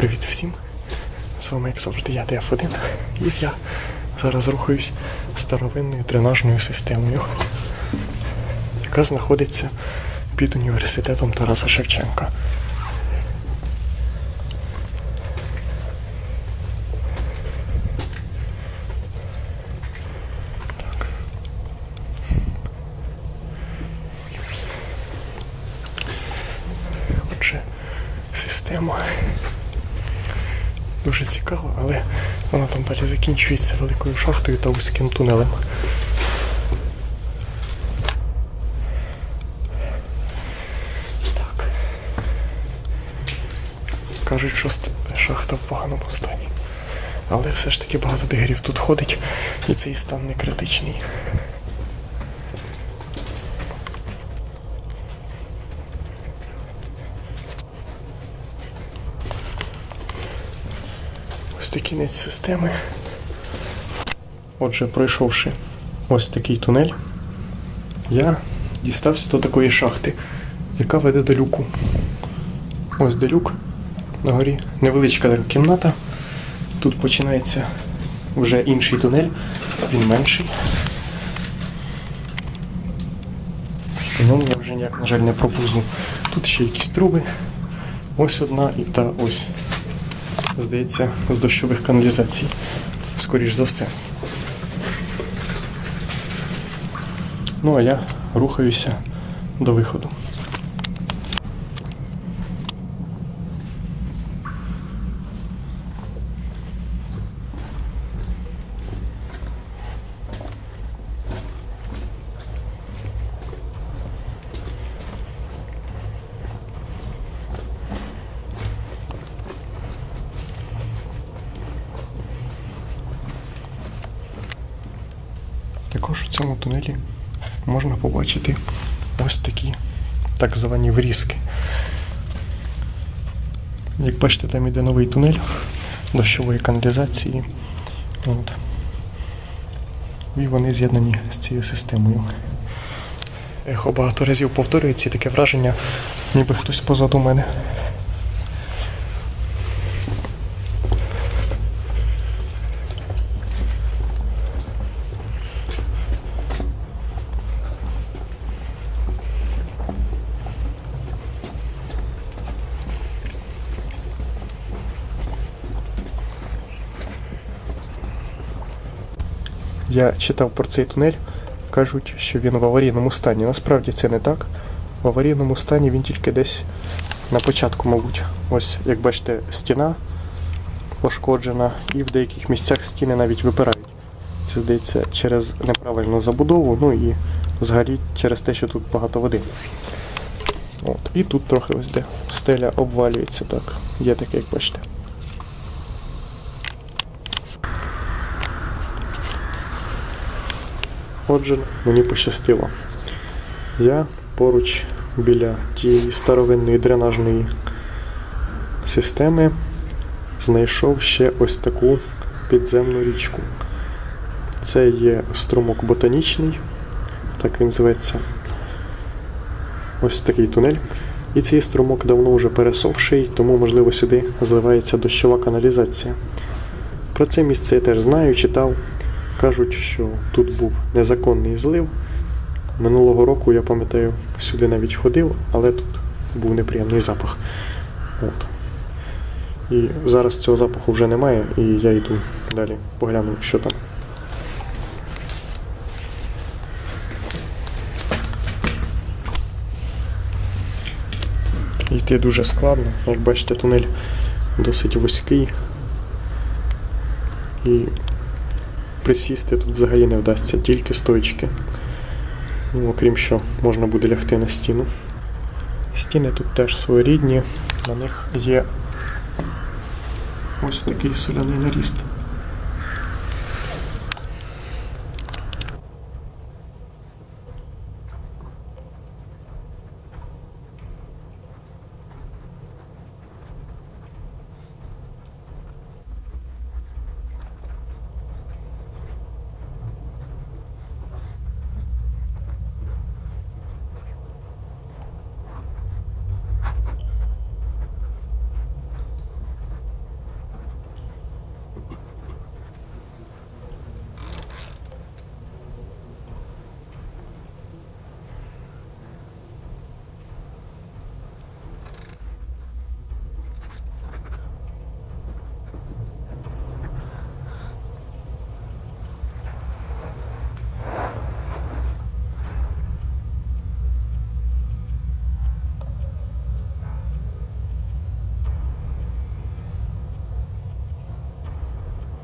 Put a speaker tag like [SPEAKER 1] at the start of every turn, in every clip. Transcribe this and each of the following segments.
[SPEAKER 1] Привіт всім! З вами, як завжди, я ТФ1. І я зараз рухаюсь старовинною дренажною системою, яка знаходиться під університетом Тараса Шевченка. Так. Отже, система дуже цікава, але вона там далі закінчується великою шахтою та вузьким тунелем. Так. Кажуть, що шахта в поганому стані. Але все ж таки багато дигерів тут ходить, і цей стан не критичний. Ось такий кінець системи. Отже, пройшовши ось такий тунель, я дістався до такої шахти, яка веде до люку. Ось де люк. На горі невеличка така кімната. Тут починається вже інший тунель, він менший. По ньому я вже ніяк, на жаль, не проповзу. Тут ще якісь труби. Ось одна і та ось здається, з дощових каналізацій. Скоріш за все. Ну, а я рухаюся до виходу. Також в цьому тунелі можна побачити ось такі так звані врізки. Як бачите, там іде новий тунель дощової каналізації. От. І вони з'єднані з цією системою. Ехо багато разів повторюється і таке враження, ніби хтось позаду мене. Я читав про цей тунель, кажуть, що він в аварійному стані. Насправді це не так. В аварійному стані він тільки десь на початку, мабуть. Ось, як бачите, стіна пошкоджена, і в деяких місцях стіни навіть випирають. Це здається через неправильну забудову, ну і взагалі через те, що тут багато води. От. І тут трохи ось де стеля обвалюється так. Є таке, як бачите. Отже, мені пощастило. Я поруч біля тієї старовинної дренажної системи знайшов ще ось таку підземну річку. Це є струмок ботанічний, так він зветься. Ось такий тунель. І цей струмок давно вже пересохший, тому, можливо, сюди зливається дощова каналізація. Про це місце я теж знаю, читав. Кажуть, що тут був незаконний злив. Минулого року, я пам'ятаю, сюди навіть ходив, але тут був неприємний запах. От. І зараз цього запаху вже немає, і я йду далі, погляну, що там. Йти дуже складно. Як бачите, тунель досить вузький. І присісти тут взагалі не вдасться, тільки стоечки. Ну, окрім що, можна буде лягти на стіну. Стіни тут теж своєрідні, на них є ось такий соляний наріст.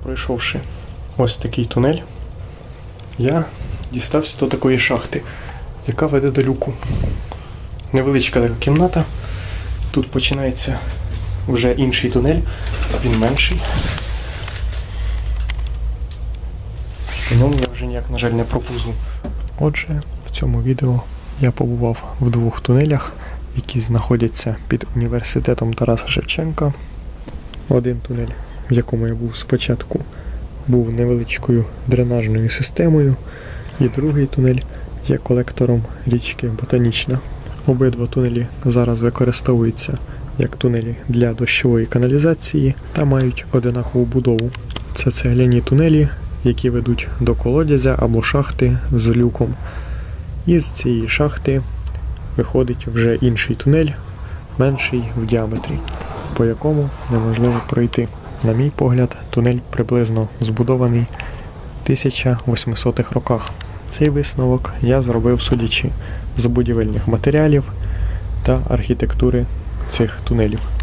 [SPEAKER 1] Пройшовши ось такий тунель, я дістався до такої шахти, яка веде до люку. Невеличка така кімната. Тут починається вже інший тунель, він менший. По ньому я вже ніяк, на жаль, не проповзу. Отже, в цьому відео я побував в двох тунелях, які знаходяться під університетом Тараса Шевченка. Один тунель, в якому я був спочатку, був невеличкою дренажною системою, і другий тунель є колектором річки Ботанічна. Обидва тунелі зараз використовуються як тунелі для дощової каналізації та мають одинакову будову. Це цегляні тунелі, які ведуть до колодязя або шахти з люком. І з цієї шахти виходить вже інший тунель, менший в діаметрі, по якому неможливо пройти. На мій погляд, тунель приблизно збудований в 1800-х роках. Цей висновок я зробив судячи з будівельних матеріалів та архітектури цих тунелів.